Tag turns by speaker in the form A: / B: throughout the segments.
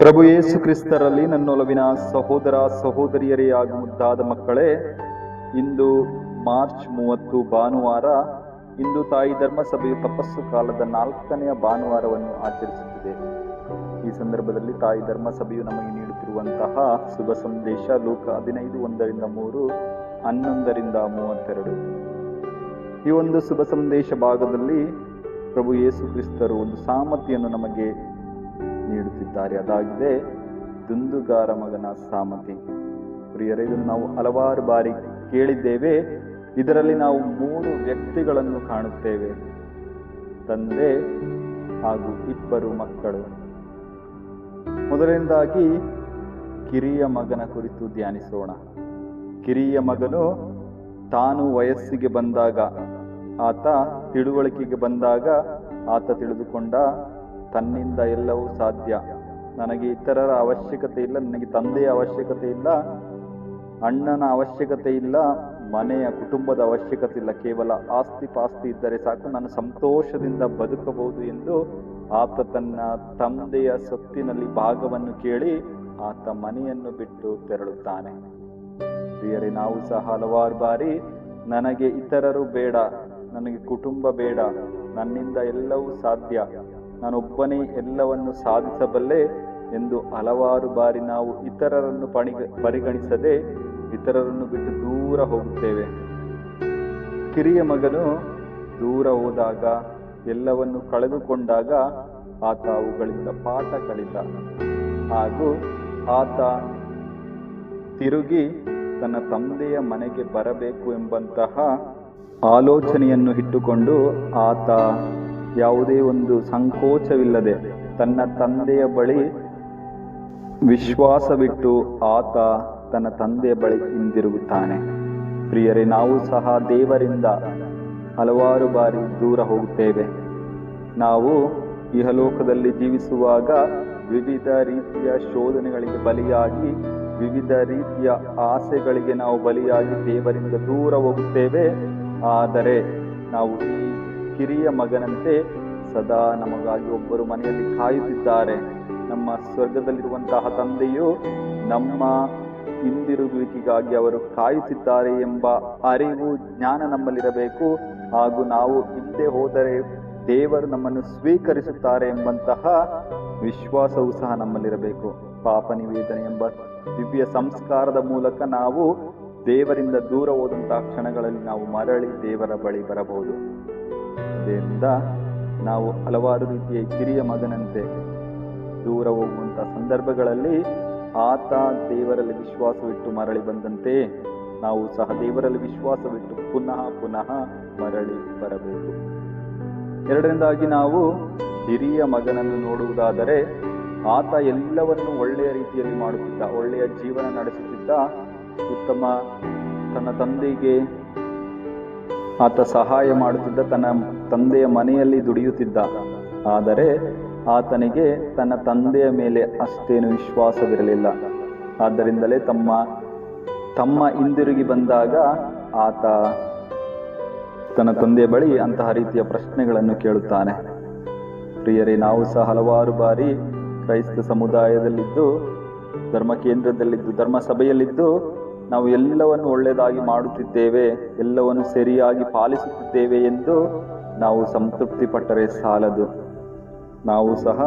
A: ಪ್ರಭು ಯೇಸು ಕ್ರಿಸ್ತರಲ್ಲಿ ನನ್ನೊಲವಿನ ಸಹೋದರ ಸಹೋದರಿಯರೇ ಆಗಿ ಮುದ್ದಾದ ಮಕ್ಕಳೇ, ಇಂದು ಮಾರ್ಚ್ ಮೂವತ್ತು ಭಾನುವಾರ ಇಂದು ತಾಯಿ ಧರ್ಮಸಭೆಯು ತಪಸ್ಸು ಕಾಲದ ನಾಲ್ಕನೆಯ ಭಾನುವಾರವನ್ನು ಆಚರಿಸುತ್ತಿದೆ. ಈ ಸಂದರ್ಭದಲ್ಲಿ ತಾಯಿ ಧರ್ಮಸಭೆಯು ನಮಗೆ ನೀಡುತ್ತಿರುವಂತಹ ಶುಭ ಸಂದೇಶ ಲೋಕ ಹದಿನೈದು ಒಂದರಿಂದ ಮೂರು, ಹನ್ನೊಂದರಿಂದ ಮೂವತ್ತೆರಡು. ಈ ಒಂದು ಶುಭ ಸಂದೇಶ ಭಾಗದಲ್ಲಿ ಪ್ರಭು ಯೇಸು ಕ್ರಿಸ್ತರು ಒಂದು ಸಾಮತಿಯನ್ನು ನಮಗೆ ನೀಡುತ್ತಿದ್ದಾರೆ. ಅದಾಗಿದೆ, ದುಂದುಗಾರ ಮಗನ ಸಾಮತಿ ಪ್ರಿಯರೇ, ಇದನ್ನು ನಾವು ಹಲವಾರು ಬಾರಿ ಕೇಳಿದ್ದೇವೆ. ಇದರಲ್ಲಿ ನಾವು ಮೂರು ವ್ಯಕ್ತಿಗಳನ್ನು ಕಾಣುತ್ತೇವೆ. ತಂದೆ ಹಾಗೂ ಇಬ್ಬರು ಮಕ್ಕಳು. ಮೊದಲನೇದಾಗಿ, ಕಿರಿಯ ಮಗನ ಕುರಿತು ಧ್ಯಾನಿಸೋಣ. ಕಿರಿಯ ಮಗನು ತಾನು ವಯಸ್ಸಿಗೆ ಬಂದಾಗ, ಆತ ತಿಳುವಳಿಕೆಗೆ ಬಂದಾಗ, ಆತ ತಿಳಿದುಕೊಂಡ ತನ್ನಿಂದ ಎಲ್ಲವೂ ಸಾಧ್ಯ. ನನಗೆ ಇತರರ ಅವಶ್ಯಕತೆ ಇಲ್ಲ, ನನಗೆ ತಂದೆಯ ಅವಶ್ಯಕತೆ ಇಲ್ಲ, ಅಣ್ಣನ ಅವಶ್ಯಕತೆ ಇಲ್ಲ, ಮನೆಯ ಕುಟುಂಬದ ಅವಶ್ಯಕತೆ ಇಲ್ಲ. ಕೇವಲ ಆಸ್ತಿ ಪಾಸ್ತಿ ಇದ್ದರೆ ಸಾಕು, ನಾನು ಸಂತೋಷದಿಂದ ಬದುಕಬಹುದು ಎಂದು ಆತ ತನ್ನ ತಂದೆಯ ಸೊತ್ತಿನಲ್ಲಿ ಭಾಗವನ್ನು ಕೇಳಿ ಆತ ಮನೆಯನ್ನು ಬಿಟ್ಟು ತೆರಳುತ್ತಾನೆ. ಪ್ರಿಯರೇ, ನಾವು ಸಹ ಹಲವಾರು ಬಾರಿ ನನಗೆ ಇತರರು ಬೇಡ, ನನಗೆ ಕುಟುಂಬ ಬೇಡ, ನನ್ನಿಂದ ಎಲ್ಲವೂ ಸಾಧ್ಯ. ನಾನೊಬ್ಬನೇ ಎಲ್ಲವನ್ನು ಸಾಧಿಸಬಲ್ಲೆ ಎಂದು ಹಲವಾರು ಬಾರಿ ನಾವು ಇತರರನ್ನು ಪಣಿಗ ಪರಿಗಣಿಸದೆ ಇತರರನ್ನು ಬಿಟ್ಟು ದೂರ ಹೋಗುತ್ತೇವೆ. ಕಿರಿಯ ಮಗನು ದೂರ ಹೋದಾಗ, ಎಲ್ಲವನ್ನು ಕಳೆದುಕೊಂಡಾಗ ಆತ ಅವುಗಳಿಂದ ಪಾಠ ಕಲಿತ. ಹಾಗೂ ಆತ ತಿರುಗಿ ತನ್ನ ತಂದೆಯ ಮನೆಗೆ ಬರಬೇಕು ಎಂಬಂತಹ ಆಲೋಚನೆಯನ್ನು ಇಟ್ಟುಕೊಂಡು ಆತ ಯಾವುದೇ ಒಂದು ಸಂಕೋಚವಿಲ್ಲದೆ ತನ್ನ ತಂದೆಯ ಬಳಿ ವಿಶ್ವಾಸವಿಟ್ಟು ಆತ ತನ್ನ ತಂದೆಯ ಬಳಿ ಹಿಂದಿರುಗುತ್ತಾನೆ ಪ್ರಿಯರೇ, ನಾವು ಸಹ ದೇವರಿಂದ ಹಲವಾರು ಬಾರಿ ದೂರ ಹೋಗುತ್ತೇವೆ. ನಾವು ಇಹಲೋಕದಲ್ಲಿ ಜೀವಿಸುವಾಗ ವಿವಿಧ ರೀತಿಯ ಶೋಧನೆಗಳಿಗೆ ಬಲಿಯಾಗಿ, ವಿವಿಧ ರೀತಿಯ ಆಸೆಗಳಿಗೆ ನಾವು ಬಲಿಯಾಗಿ ದೇವರಿಂದ ದೂರ ಹೋಗುತ್ತೇವೆ. ಆದರೆ ನಾವು ಕಿರಿಯ ಮಗನಂತೆ ಸದಾ ನಮಗಾಗಿ ಒಬ್ಬರು ಮನೆಯಲ್ಲಿ ಕಾಯುತ್ತಿದ್ದಾರೆ. ನಮ್ಮ ಸ್ವರ್ಗದಲ್ಲಿರುವಂತಹ ತಂದೆಯು ನಮ್ಮ ಹಿಂದಿರುಗುವಿಕೆಗಾಗಿ ಅವರು ಕಾಯುತ್ತಿದ್ದಾರೆ ಎಂಬ ಅರಿವು ಜ್ಞಾನ ನಮ್ಮಲ್ಲಿರಬೇಕು. ಹಾಗೂ ನಾವು ಹಿಂದೆ ಹೋದರೆ ದೇವರು ನಮ್ಮನ್ನು ಸ್ವೀಕರಿಸುತ್ತಾರೆ ಎಂಬಂತಹ ವಿಶ್ವಾಸವೂ ಸಹ ನಮ್ಮಲ್ಲಿರಬೇಕು. ಪಾಪ ನಿವೇದನೆ ಎಂಬ ದಿವ್ಯ ಸಂಸ್ಕಾರದ ಮೂಲಕ ನಾವು ದೇವರಿಂದ ದೂರ ಹೋದಂತಹ ಕ್ಷಣಗಳಲ್ಲಿ ನಾವು ಮರಳಿ ದೇವರ ಬಳಿ ಬರಬಹುದು. ಅದರಿಂದ ನಾವು ಹಲವಾರು ರೀತಿಯ ಕಿರಿಯ ಮಗನಂತೆ ದೂರ ಹೋಗುವಂತಹ ಸಂದರ್ಭಗಳಲ್ಲಿ ಆತ ದೇವರಲ್ಲಿ ವಿಶ್ವಾಸವಿಟ್ಟು ಮರಳಿ ಬಂದಂತೆ ನಾವು ಸಹ ದೇವರಲ್ಲಿ ವಿಶ್ವಾಸವಿಟ್ಟು ಪುನಃ ಪುನಃ ಮರಳಿ ಬರಬೇಕು. ಎರಡನೇದಾಗಿ ನಾವು ಹಿರಿಯ ಮಗನನ್ನು ನೋಡುವುದಾದರೆ ಆತ ಎಲ್ಲವನ್ನು ಒಳ್ಳೆಯ ರೀತಿಯಲ್ಲಿ ಮಾಡುತ್ತಿದ್ದ, ಒಳ್ಳೆಯ ಜೀವನ ನಡೆಸುತ್ತಿದ್ದ ಉತ್ತಮ ತನ್ನ ತಂದೆಗೆ ಆತ ಸಹಾಯ ಮಾಡುತ್ತಿದ್ದ ತನ್ನ ತಂದೆಯ ಮನೆಯಲ್ಲಿ ದುಡಿಯುತ್ತಿದ್ದ. ಆದರೆ ಆತನಿಗೆ ತನ್ನ ತಂದೆಯ ಮೇಲೆ ಅಷ್ಟೇನು ವಿಶ್ವಾಸವಿರಲಿಲ್ಲ. ಆದ್ದರಿಂದಲೇ ತಮ್ಮ ತಮ್ಮ ಹಿಂದಿರುಗಿ ಬಂದಾಗ ಆತ ತನ್ನ ತಂದೆಯ ಬಳಿ ಅಂತಹ ರೀತಿಯ ಪ್ರಶ್ನೆಗಳನ್ನು ಕೇಳುತ್ತಾನೆ. ಪ್ರಿಯರೇ, ನಾವು ಸಹ ಹಲವಾರು ಬಾರಿ ಕ್ರೈಸ್ತ ಸಮುದಾಯದಲ್ಲಿದ್ದು ಧರ್ಮ ಕೇಂದ್ರದಲ್ಲಿದ್ದು ಧರ್ಮ ಸಭೆಯಲ್ಲಿದ್ದು ನಾವು ಎಲ್ಲವನ್ನು ಒಳ್ಳೆಯದಾಗಿ ಮಾಡುತ್ತಿದ್ದೇವೆ, ಎಲ್ಲವನ್ನು ಸರಿಯಾಗಿ ಪಾಲಿಸುತ್ತಿದ್ದೇವೆ ಎಂದು ನಾವು ಸಂತೃಪ್ತಿ ಪಟ್ಟರೆ ಸಾಲದು. ನಾವು ಸಹ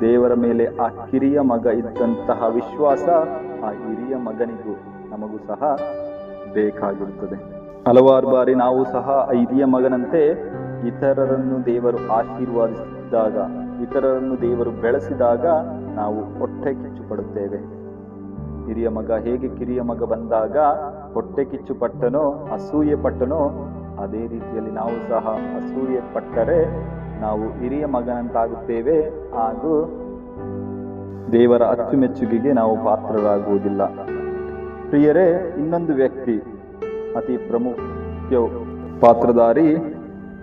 A: ದೇವರ ಮೇಲೆ ಆ ಕಿರಿಯ ಮಗ ಇದ್ದಂತಹ ವಿಶ್ವಾಸ ಆ ಹಿರಿಯ ಮಗನಿಗೂ ನಮಗೂ ಸಹ ಬೇಕಾಗಿರುತ್ತದೆ. ಹಲವಾರು ಬಾರಿ ನಾವು ಸಹ ಆ ಹಿರಿಯ ಮಗನಂತೆ ಇತರರನ್ನು ದೇವರು ಆಶೀರ್ವಾದಿಸಿದಾಗ, ಇತರರನ್ನು ದೇವರು ಬೆಳೆಸಿದಾಗ ನಾವು ಹೊಟ್ಟೆ ಕಿಚ್ಚು ಪಡುತ್ತೇವೆ ಹಿರಿಯ ಮಗ, ಹೇಗೆ ಕಿರಿಯ ಮಗ ಬಂದಾಗ ಹೊಟ್ಟೆ ಕಿಚ್ಚು ಪಟ್ಟನೋ ಅಸೂಯೆ ಪಟ್ಟನೋ, ಅದೇ ರೀತಿಯಲ್ಲಿ ನಾವು ಸಹ ಅಸೂಯೆ ಪಟ್ಟರೆ ನಾವು ಹಿರಿಯ ಮಗನಂತಾಗುತ್ತೇವೆ. ಹಾಗೂ ದೇವರ ಅಚ್ಚುಮೆಚ್ಚುಗೆಗೆ ನಾವು ಪಾತ್ರರಾಗುವುದಿಲ್ಲ. ಪ್ರಿಯರೇ, ಇನ್ನೊಂದು ವ್ಯಕ್ತಿ, ಅತಿ ಪ್ರಮುಖ ಪಾತ್ರಧಾರಿ,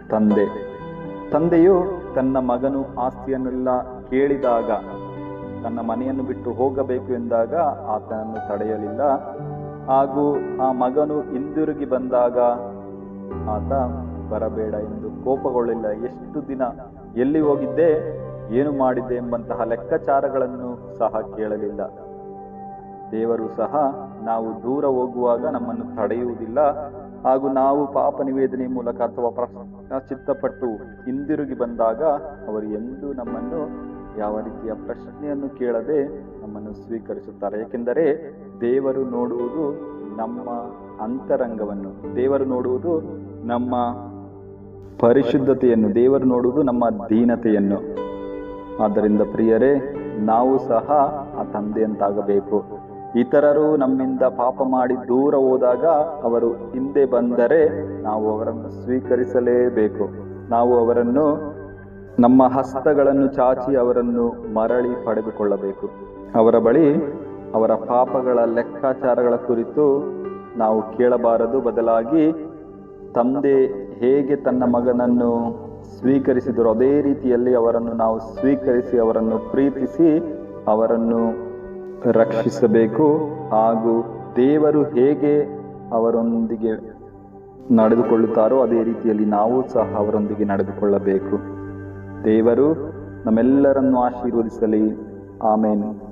A: ತಂದೆ. ತಂದೆಯು ತನ್ನ ಮಗನು ಆಸ್ತಿಯನ್ನೆಲ್ಲ ಕೇಳಿದಾಗ ತನ್ನ ಮನೆಯನ್ನು ಬಿಟ್ಟು ಹೋಗಬೇಕು ಎಂದಾಗ ಆತನನ್ನು ತಡೆಯಲಿಲ್ಲ. ಹಾಗೂ ಆ ಮಗನು ಹಿಂದಿರುಗಿ ಬಂದಾಗ ಆತ, ಬರಬೇಡ ಎಂದು ಕೋಪಗೊಳ್ಳಿಲ್ಲ. ಎಷ್ಟು ದಿನ ಎಲ್ಲಿ ಹೋಗಿದ್ದೆ, ಏನು ಮಾಡಿದ್ದೆ ಎಂಬಂತಹ ಲೆಕ್ಕಾಚಾರಗಳನ್ನು ಸಹ ಕೇಳಲಿಲ್ಲ. ದೇವರು ಸಹ ನಾವು ದೂರ ಹೋಗುವಾಗ ನಮ್ಮನ್ನು ತಡೆಯುವುದಿಲ್ಲ. ಹಾಗೂ ನಾವು ಪಾಪ ನಿವೇದನೆ ಮೂಲಕ ಅಥವಾ ಪ್ರಾಶ್ಚಿತ್ತಪಟ್ಟು ಹಿಂದಿರುಗಿ ಬಂದಾಗ ಅವರು ಎಂದೂ ನಮ್ಮನ್ನು ಯಾವ ರೀತಿಯ ಪ್ರಶ್ನೆಯನ್ನು ಕೇಳದೆ ನಮ್ಮನ್ನು ಸ್ವೀಕರಿಸುತ್ತಾರೆ. ಏಕೆಂದರೆ ದೇವರು ನೋಡುವುದು ನಮ್ಮ ಅಂತರಂಗವನ್ನು, ದೇವರು ನೋಡುವುದು ನಮ್ಮ ಪರಿಶುದ್ಧತೆಯನ್ನು, ದೇವರು ನೋಡುವುದು ನಮ್ಮ ದೀನತೆಯನ್ನು. ಆದ್ದರಿಂದ ಪ್ರಿಯರೇ, ನಾವು ಸಹ ಆ ತಂದೆಯಂತಾಗಬೇಕು. ಇತರರು ನಮ್ಮಿಂದ ಪಾಪ ಮಾಡಿ ದೂರ ಹೋದಾಗ ಅವರು ಹಿಂದೆ ಬಂದರೆ ನಾವು ಅವರನ್ನು ಸ್ವೀಕರಿಸಲೇಬೇಕು. ನಾವು ಅವರನ್ನು ನಮ್ಮ ಹಸ್ತಗಳನ್ನು ಚಾಚಿ ಅವರನ್ನು ಮರಳಿ ಪಡೆದುಕೊಳ್ಳಬೇಕು. ಅವರ ಬಳಿ ಅವರ ಪಾಪಗಳ ಲೆಕ್ಕಾಚಾರಗಳ ಕುರಿತು ನಾವು ಕೇಳಬಾರದು. ಬದಲಾಗಿ ತಂದೆ ಹೇಗೆ ತನ್ನ ಮಗನನ್ನು ಸ್ವೀಕರಿಸಿದರು ಅದೇ ರೀತಿಯಲ್ಲಿ ಅವರನ್ನು ನಾವು ಸ್ವೀಕರಿಸಿ ಅವರನ್ನು ಪ್ರೀತಿಸಿ ಅವರನ್ನು ರಕ್ಷಿಸಬೇಕು. ಹಾಗೂ ದೇವರು ಹೇಗೆ ಅವರೊಂದಿಗೆ ನಡೆದುಕೊಳ್ಳುತ್ತಾರೋ ಅದೇ ರೀತಿಯಲ್ಲಿ ನಾವು ಸಹ ಅವರೊಂದಿಗೆ ನಡೆದುಕೊಳ್ಳಬೇಕು. ದೇವರು ನಮ್ಮೆಲ್ಲರನ್ನು ಆಶೀರ್ವದಿಸಲಿ. ಆಮೇನು.